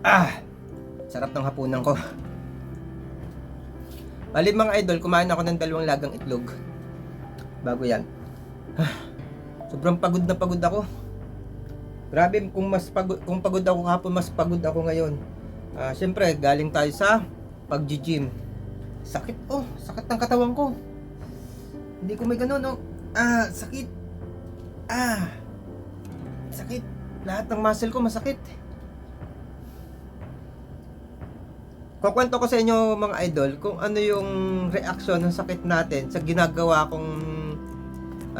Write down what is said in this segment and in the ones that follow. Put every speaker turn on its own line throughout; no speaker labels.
Ah! Sarap ng hapunan ko. Bali mga idol, kumain ako ng dalawang lagang itlog. Bago yan. Ah, sobrang pagod na pagod ako. Grabe, kung mas pagod, kung pagod ako kahapon, mas pagod ako ngayon. Ah, Siyempre, galing tayo sa pag-gym. Sakit oh, sakit ng katawan ko. Hindi ko may ganun oh. Ah, sakit. Ah. Sakit. Lahat ng muscle ko masakit. Kukwento ko sa inyo mga idol kung ano yung reaksyon ng sakit natin sa ginagawa kong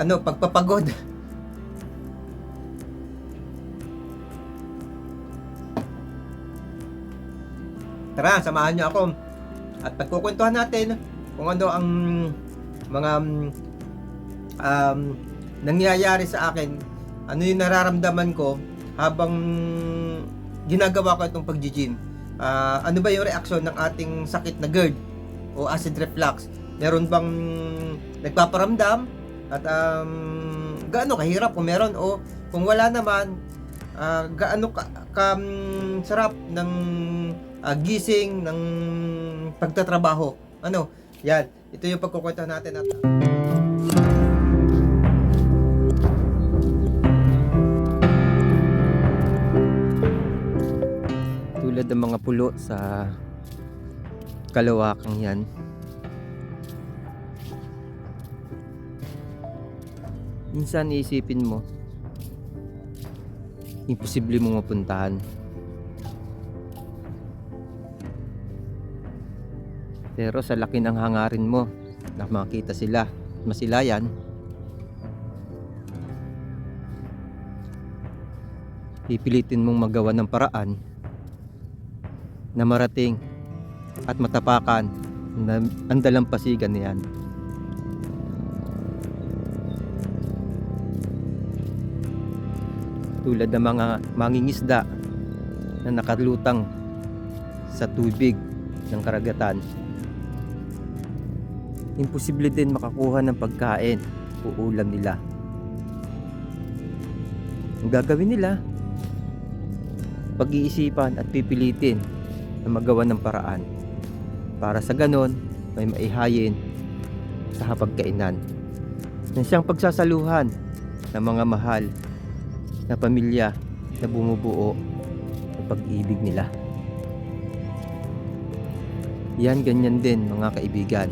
ano, pagpapagod. Tara, samahan niyo ako. At pagkukwentuhan natin kung ano ang mga um, nangyayari sa akin, ano yung nararamdaman ko habang ginagawa ko itong pag-gym. Ah, ano ba yung reaksyon ng ating sakit na GERD o acid reflux? Meron bang nagpaparamdam? At um, gaano kahirap kung meron o kung wala naman, ah, gaano ka, ka mm, sarap ng ah, gising ng pagtatrabaho. Ano? Yan. Ito yung pagkukwento natin at tulad ng mga pulo sa kalawakang yan. Minsan iisipin mo, imposible mo mapuntahan. Pero sa laki ng hangarin mo na makita sila masilayan, pipilitin mong magawa ng paraan na marating at matapakan na ang dalampasigan niyan. Tulad ng mga mangingisda na nakalutang sa tubig ng karagatan. Imposible din makakuha ng pagkain o ulam nila. Ang gagawin nila, pag-iisipan at pipilitin na magawa ng paraan para sa ganon may maihayin sa hapagkainan na siyang pagsasaluhan ng mga mahal na pamilya na bumubuo ng pag-ibig nila. Yan ganyan din mga kaibigan.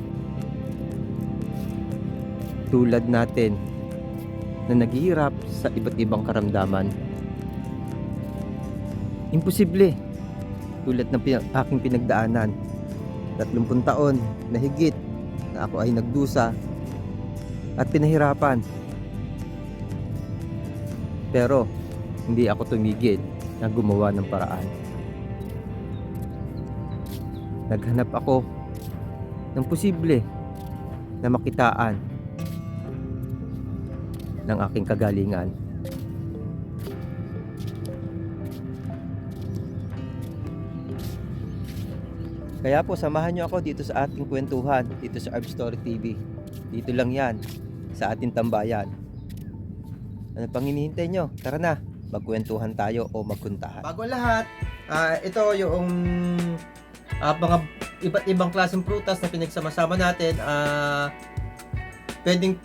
Tulad natin na naghihirap sa iba't ibang karamdaman Imposible. Tulad ng pina- aking pinagdaanan. 30 taon na higit na ako ay nagdusa at pinahirapan. Pero hindi ako tumigil na gumawa ng paraan. Naghanap ako ng posible na makitaan ng aking kagalingan. Kaya po, samahan nyo ako dito sa ating kwentuhan, dito sa Arb Story TV. Dito lang yan, sa ating tambayan. Ano pang hinihintay nyo? Tara na, magkwentuhan tayo o magkuntahan. Bago lahat, ah, ito yung ah, mga iba't ibang klaseng prutas na pinagsama-sama natin. ah pwedeng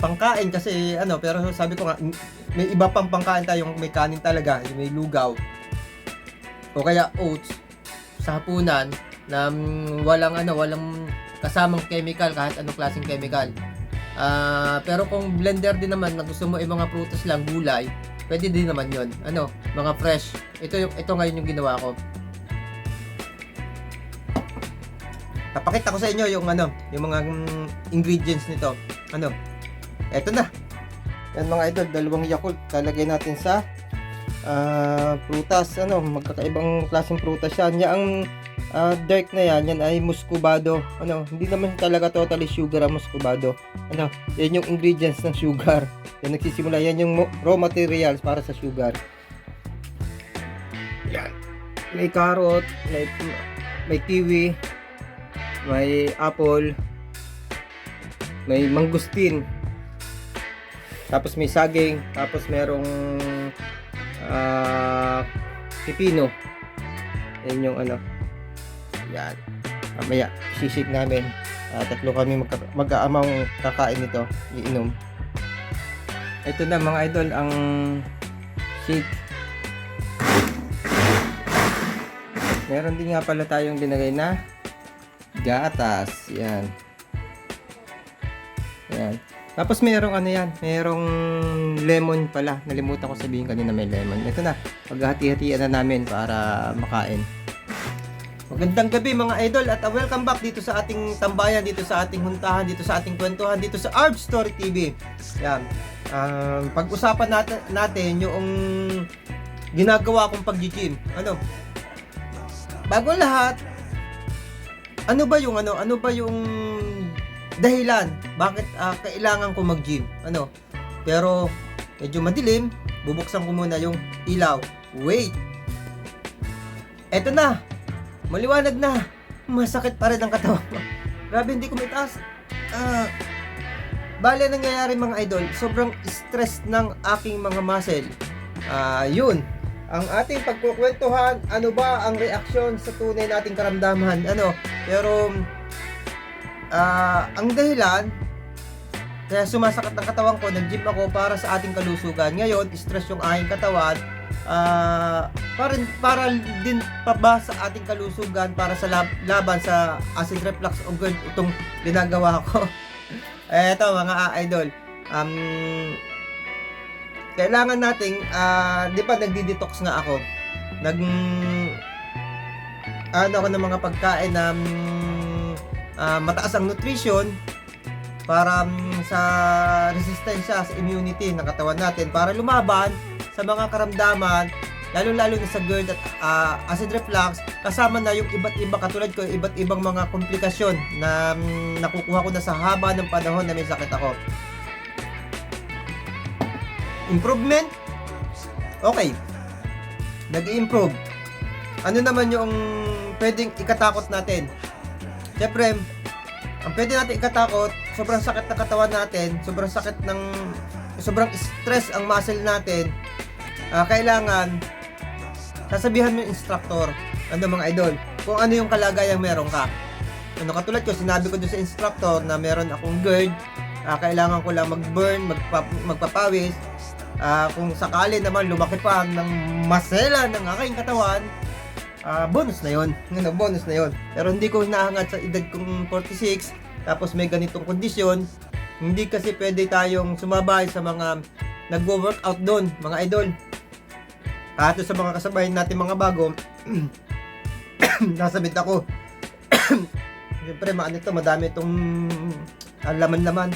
pangkain kasi ano, pero sabi ko nga, may iba pang pangkain tayong may kanin talaga, may lugaw. O kaya oats sa hapunan na mm, walang ano, walang kasamang chemical kahit anong klaseng chemical. Ah, pero kung blender din naman na gusto mo ay mga prutas lang, gulay, pwede din naman 'yon. Ano, mga fresh. Ito yung ito ngayon yung ginawa ko. Papakita ko sa inyo yung ano, yung mga mm, ingredients nito. Ano? Ito na. Yan mga idol, dalawang Yakult lalagay natin sa ah, prutas. Ano, magkakaibang klaseng prutas yan. Yang ah, dark na yan, yan ay muscovado. Ano, hindi naman talaga totally sugar ang muscovado. Ano, yan yung ingredients ng sugar. Yan nagsisimula, yan yung raw materials para sa sugar. Yan. May carrot, may, may kiwi, may apple, may mangustin, tapos may saging, tapos merong ah, pipino. Yan yung ano. Yan. Mamaya, sisik namin. Ah, tatlo kami magka, mag-aamang kakain nito, iinom. Ito na mga idol, ang shake. Meron din nga pala tayong binagay na gatas. Yan. Yan. Tapos merong ano yan, merong lemon pala. Nalimutan ko sabihin kanina may lemon. Ito na, paghati-hatian na namin para makain. Magandang gabi mga idol at uh, welcome back dito sa ating tambayan, dito sa ating huntahan, dito sa ating kwentuhan, dito sa Arb Story TV. Yan. Um, pag-usapan natin, natin yung ginagawa kong pag-gym. Ano? Bago lahat, ano ba yung ano, ano ba yung dahilan bakit ah, kailangan ko mag-gym? Ano? Pero medyo madilim, bubuksan ko muna yung ilaw. Wait. Eto na. Maliwanag na. Masakit pa rin ang katawan ko. Grabe, hindi ko may taas. Ah, bale nangyayari mga idol, sobrang stress ng aking mga muscle. Ah, yun. Ang ating pagkukwentuhan, ano ba ang reaksyon sa tunay nating karamdaman? Ano? Pero ah, ang dahilan kaya sumasakit ang katawan ko, nag-gym ako para sa ating kalusugan. Ngayon, stress yung aking katawan. Ah, para, para din pa ba sa ating kalusugan para sa lab- laban sa acid reflux o GERD itong ginagawa ko. Eto mga idol. Um, kailangan nating, ah, di ba nagdi-detox nga ako? Nag, ano ako ng mga pagkain na mm, ah, mataas ang nutrition para mm, sa resistensya, sa immunity ng katawan natin para lumaban sa mga karamdaman lalo-lalo na sa GERD at ah, acid reflux kasama na yung iba't iba katulad ko iba't ibang mga komplikasyon na mm, nakukuha ko na sa haba ng panahon na may sakit ako. Improvement? Okay. Nag-improve ano naman yung pwedeng ikatakot natin? Syempre ang pwede natin ikatakot sobrang sakit ng katawan natin sobrang sakit ng sobrang stress ang muscle natin ah, kailangan sasabihan mo yung instructor ano mga idol kung ano yung kalagayang meron ka. Ano katulad ko sinabi ko doon sa instructor na meron akong GERD ah, kailangan ko lang mag-burn magpa, magpapawis. Ah, kung sakali naman lumaki pa ng masela ng aking katawan ah, bonus na yon ano, bonus na yon pero hindi ko hinahangat sa edad kong 46 tapos may ganitong kondisyon hindi kasi pwede tayong sumabay sa mga nagwo-workout doon mga idol kahit sa mga kasabay natin mga bago nasabit ako. Siyempre maano ito madami itong ah, laman-laman.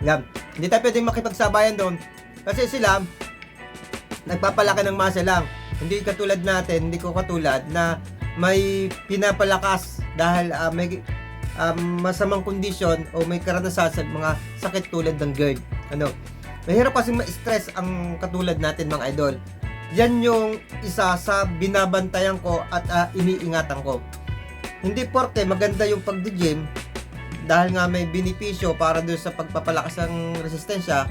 Yan. Hindi tayo pwedeng makipagsabayan doon. Kasi sila nagpapalaki ng muscle lang. Hindi katulad natin hindi ko katulad na may pinapalakas dahil ah, may um, masamang kondisyon o may karanasan sa mga sakit tulad ng GERD. Ano mahirap kasi ma-stress ang katulad natin mga idol. Yan yung isa sa binabantayan ko at ah, iniingatan ko. Hindi porke maganda yung pagdi-gym dahil nga may benepisyo para doon sa pagpapalakas ng resistensya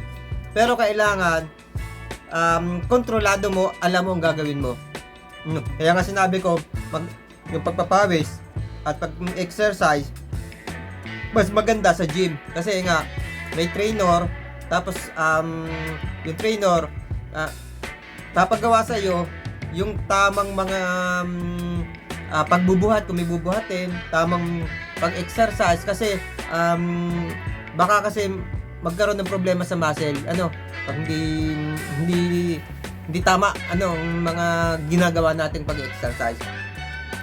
pero kailangan um, kontrolado mo alam mo ang gagawin mo. Mm, kaya nga sinabi ko mag, yung pagpapawis at pag-exercise mas maganda sa gym. Kasi nga may trainer tapos um, yung trainer uh, papagawa sa iyo yung tamang mga um, ah, pagbubuhat kung may bubuhatin tamang pag-exercise. Kasi um, baka kasi magkaroon ng problema sa muscle. Ano pag hindi hindi hindi tama ano ang mga ginagawa nating pag-exercise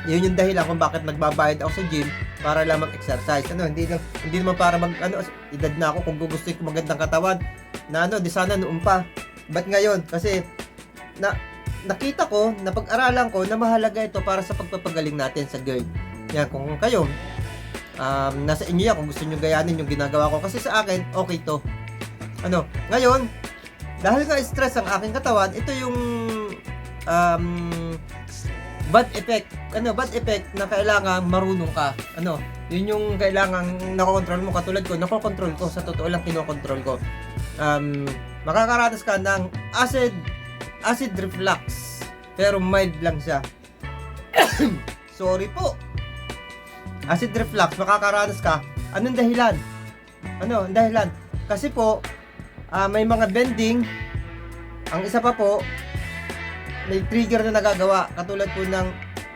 yun yung dahilan kung bakit nagbabayad ako sa gym para lang mag-exercise. Ano hindi lang hindi naman para mag ano edad na ako. Kung gusto ko magandang katawan na ano di sana noon pa. Ba't ngayon? Kasi na nakita ko na pag-aralan ko na mahalaga ito para sa pagpapagaling natin sa GERD yan kung kayo um, nasa inyo yan. Kung gusto nyo gayanin yung ginagawa ko. Kasi sa akin okay to. Ano ngayon dahil nga stress ang aking katawan ito yung um, bad effect ano bad effect na kailangan marunong ka ano yun yung kailangan nakokontrol mo katulad ko nakokontrol ko sa totoo lang kinokontrol ko um, makakaranas ka ng acid acid reflux Pero mild lang siya. Sorry po. Acid reflux, makakaranas ka. Anong dahilan? Ano, ang dahilan? Kasi po, ah, may mga bending. Ang isa pa po, may trigger na nagagawa. Katulad po ng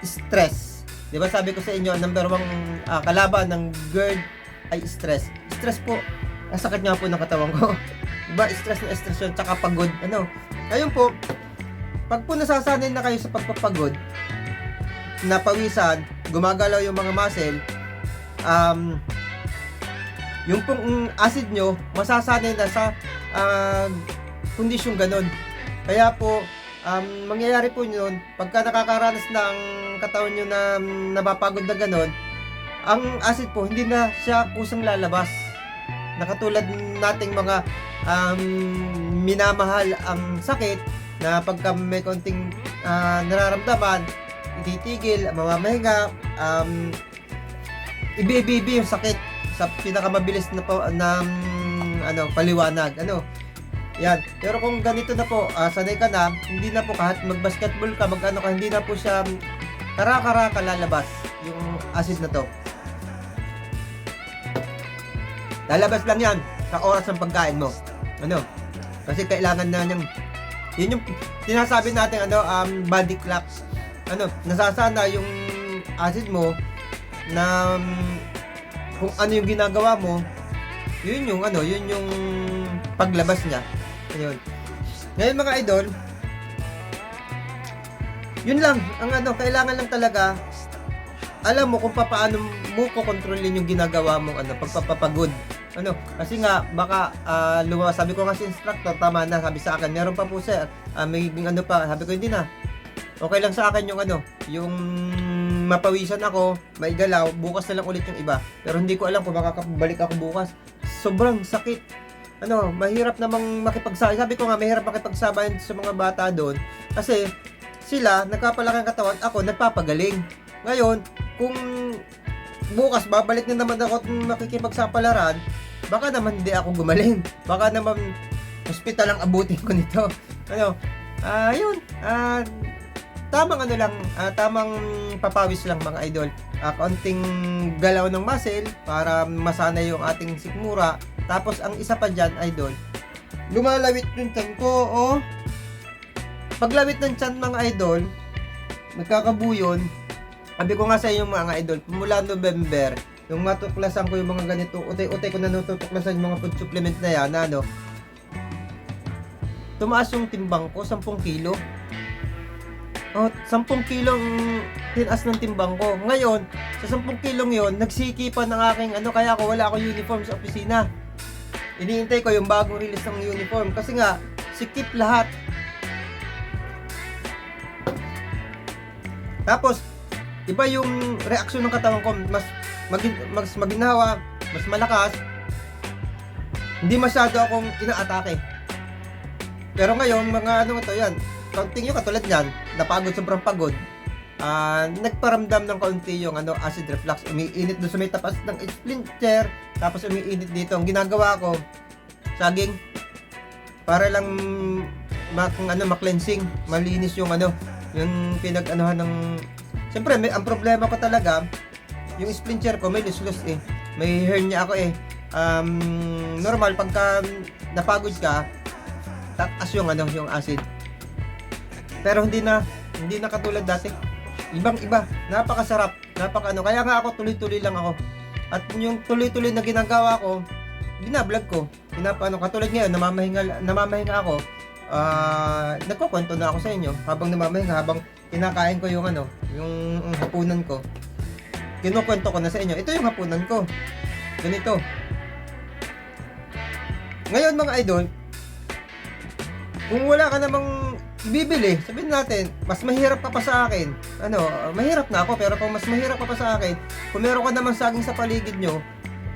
stress. Di ba sabi ko sa inyo, number one ah, kalaban ng GERD ay stress. Stress po, ang sakit nga po ng katawan ko. Diba, stress na stress yun, tsaka pagod. Ano? Ngayon po, pag po nasasanay na kayo sa pagpapagod, napawisan, gumagalaw yung mga muscle, um, yung pong acid nyo, masasanay na sa uh, kondisyong ganun. Kaya po, um, mangyayari po yun, pagka nakakaranas ng katawan nyo na um, napapagod na ganun, ang acid po, hindi na siya kusang lalabas. Nakatulad nating mga um, minamahal ang sakit na pagka may konting ah, nararamdaman, ititigil, mamamahinga, um, ibibibi yung sakit sa pinakamabilis na, na mm, ano, paliwanag. Ano, yan. Pero kung ganito na po, ah, sanay ka na, hindi na po kahit mag-basketball ka, mag-ano ka, hindi na po siya mm, kara-kara lalabas yung acid na to. Lalabas lang yan sa oras ng pagkain mo. Ano? Kasi kailangan na niyang yun yung sinasabi natin ano um, body clock. Ano, nasasana yung acid mo na um, kung ano yung ginagawa mo, yun yung ano, yun yung paglabas niya. Ayun. Ngayon mga idol, yun lang, ang ano, kailangan lang talaga alam mo kung paano mo ko kontrolin yung ginagawa mong ano, pagpapapagod. Ano, kasi nga baka uh, luma, sabi ko nga si instructor, tama na, sabi sa akin, meron pa po sir, ah, may ano pa, sabi ko hindi na. Okay lang sa akin yung ano, yung mapawisan ako, maigalaw, bukas na lang ulit yung iba. Pero hindi ko alam kung makakabalik ako bukas. Sobrang sakit. Ano, mahirap namang makipagsabay. Sabi ko nga, mahirap makipagsabayan sa mga bata doon. Kasi, sila, nagpapalaki ang katawan, ako, nagpapagaling. Ngayon, kung bukas babalik na naman ako at makikipagsapalaran, baka naman hindi ako gumaling. Baka naman hospital ang abutin ko nito. Ano? Ah, yun. Ah, tamang ano lang, ah, tamang papawis lang mga idol. Ah, konting galaw ng muscle para masana yung ating sikmura. Tapos ang isa pa dyan, idol, lumalawit yung tiyan ko, oh. Paglawit ng tiyan mga idol, nagkakabuyon, sabi ko nga sa inyo mga idol, mula November, yung matuklasan ko yung mga ganito, utay-utay ko na natutuklasan yung mga food supplement na yan, ano, tumaas yung timbang ko, 10 kilo. Oh, 10 kilo ang tinaas ng timbang ko. Ngayon, sa 10 kilong yon nagsikipan ng aking ano, kaya ako wala akong uniform sa opisina. Iniintay ko yung bagong release ng uniform kasi nga, sikip lahat. Tapos, iba yung reaksyon ng katawan ko, mas magin, mas maginawa, mas malakas. Hindi masyado akong inaatake. Pero ngayon, mga ano to yan, kaunting yung katulad yan, napagod, sobrang pagod. Ah, nagparamdam ng kaunti yung ano, acid reflux. Umiinit doon sa may tapas ng splinter, tapos umiinit dito. Ang ginagawa ko, saging, para lang mak ano ma-cleansing, malinis yung ano, yung pinag-anuhan ng Siyempre, may, ang problema ko talaga, yung splinter ko, may luslus eh. May hernia ako eh. Um, normal, pagka napagod ka, tataas yung ano, yung acid. Pero hindi na, hindi na katulad dati. Ibang iba, napakasarap, napaka ano. Kaya nga ako tuloy-tuloy lang ako. At yung tuloy-tuloy na ginagawa ko, binablog ko. Pinapa, ano, katulad ngayon, namamahinga, namamahinga ako. Ah, nagkukwento na ako sa inyo habang namamahinga, habang kinakain ko yung ano, yung hapunan ko. Kinukwento ko na sa inyo. Ito yung hapunan ko. Ganito. Ngayon mga idol, kung wala ka namang bibili, sabihin natin, mas mahirap ka pa sa akin. Ano, mahirap na ako, pero kung mas mahirap ka pa sa akin, kung meron ka naman saging sa paligid nyo,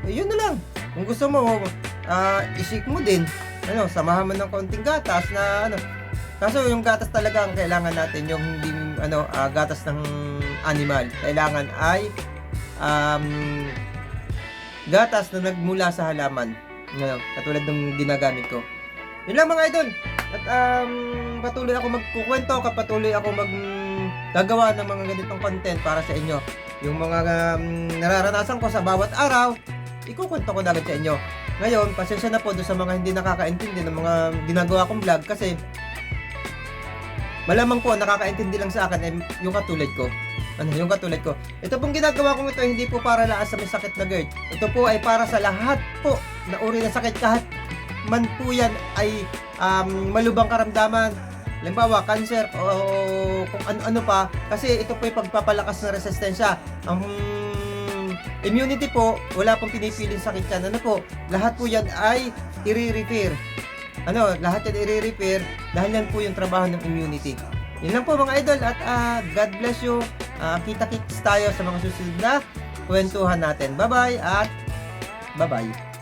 eh, yun na lang. Kung gusto mo, ah, isik mo din. Ano, samahan mo ng konting gatas na ano. Kaso yung gatas talaga ang kailangan natin, yung hindi ano, ah, gatas ng animal. Kailangan ay um, gatas na nagmula sa halaman. Ano, katulad ng ginagamit ko. Yun lang mga idol. At um, patuloy ako magkukwento, kapatuloy ako mag gagawa ng mga ganitong content para sa inyo. Yung mga um, nararanasan ko sa bawat araw, ikukwento ko na sa inyo. Ngayon, pasensya na po doon sa mga hindi nakakaintindi ng mga ginagawa kong vlog kasi malamang po nakakaintindi lang sa akin ay yung katulad ko. Ano, yung katulad ko. Ito pong ginagawa kong ito hindi po para lang sa may sakit na GERD. Ito po ay para sa lahat po na uri ng sakit kahit man po yan ay um, malubang karamdaman. Halimbawa, cancer o kung ano-ano pa. Kasi ito po ay pagpapalakas ng resistensya. Ang immunity po, wala pong pinipiling sakit yan. Ano po, lahat po yan ay i-repair. Ano, lahat yan i-repair dahil yan po yung trabaho ng immunity. Yun lang po mga idol at ah, God bless you. Ah, kita-kits tayo sa mga susunod na kwentuhan natin. Bye-bye at bye-bye.